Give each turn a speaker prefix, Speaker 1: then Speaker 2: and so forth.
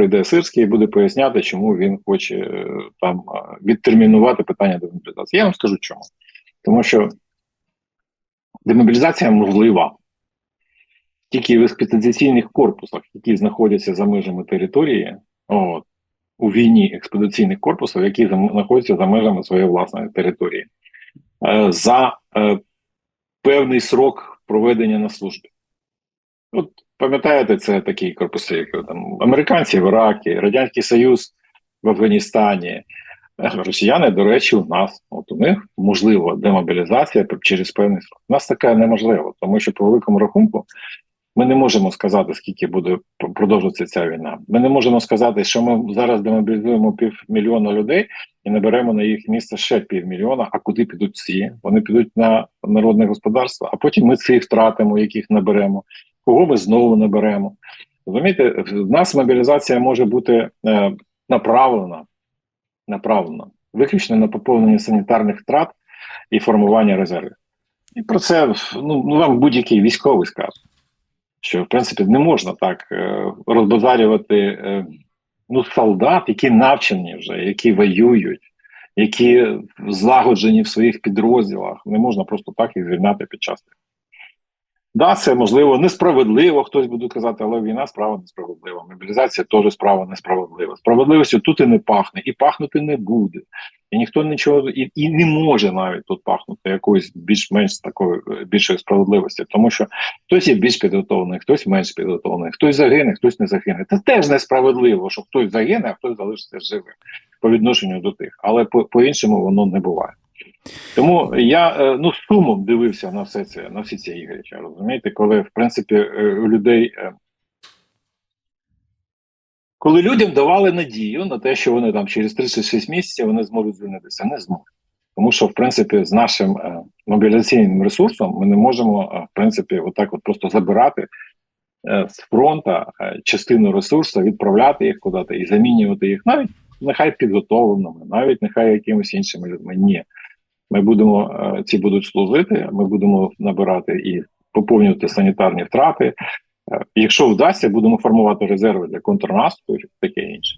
Speaker 1: прийде Сирський і буде поясняти, чому він хоче е, там е, відтермінувати питання демобілізації. Я вам скажу чому. Тому що демобілізація можлива тільки в експедиційних корпусах, які знаходяться за межами території, от, у війні експедиційних корпусів, які знаходяться за межами своєї власної території, е, за певний срок проведення на службі. От пам'ятаєте, це такі корпуси, як там американці в Іракі, Радянський Союз в Афганістані. Е, Росіяни, до речі, у нас от у них можлива демобілізація через певний срок. У нас таке неможливо, тому що по великому рахунку ми не можемо сказати, скільки буде продовжуватися ця війна. Ми не можемо сказати, що ми зараз демобілізуємо півмільйона людей і наберемо на їх місце ще півмільйона. А куди підуть ці? Вони підуть на народне господарство, а потім ми цих втратимо, яких наберемо. Кого ми знову наберемо? Розумієте, в нас мобілізація може бути е, направлена, направлена виключно на поповнення санітарних втрат і формування резервів. І про це ну, ну вам будь-який військовий скаже що в принципі не можна так е, розбазарювати е, ну, солдат, які навчені вже, які воюють, які злагоджені в своїх підрозділах. Не можна просто так їх звільняти під час. Да, це можливо несправедливо, хтось буде казати, але війна справа несправедлива. Мобілізація теж справа несправедлива. Справедливістю тут і не пахне, і пахнути не буде. І ніхто нічого і, і не може навіть тут пахнути якоюсь більш-менш такою е, більшої справедливості, тому що хтось є більш підготовлений, хтось менш підготовлений, хтось загине, хтось не загине. Це теж несправедливо, що хтось загине, а хтось залишиться живим по відношенню до тих, але по, по-іншому воно не буває. Тому я е, ну сумом дивився на все це, на всі ці ігрища, розумієте, коли в принципі е, у людей. е, Коли людям давали надію на те, що вони там через 36 місяців вони зможуть звільнитися, не зможуть. Тому що, в принципі, з нашим е, мобілізаційним ресурсом ми не можемо, е, в принципі, отак от просто забирати е, з фронта е, частину ресурсу, відправляти їх куди-то і замінювати їх навіть нехай підготовленими, навіть нехай якимось іншими людьми. Ні. Ми будемо е, ці будуть служити, ми будемо набирати і поповнювати санітарні втрати. Е, Якщо вдасться, будемо формувати резерви для контрнаступу таке інше.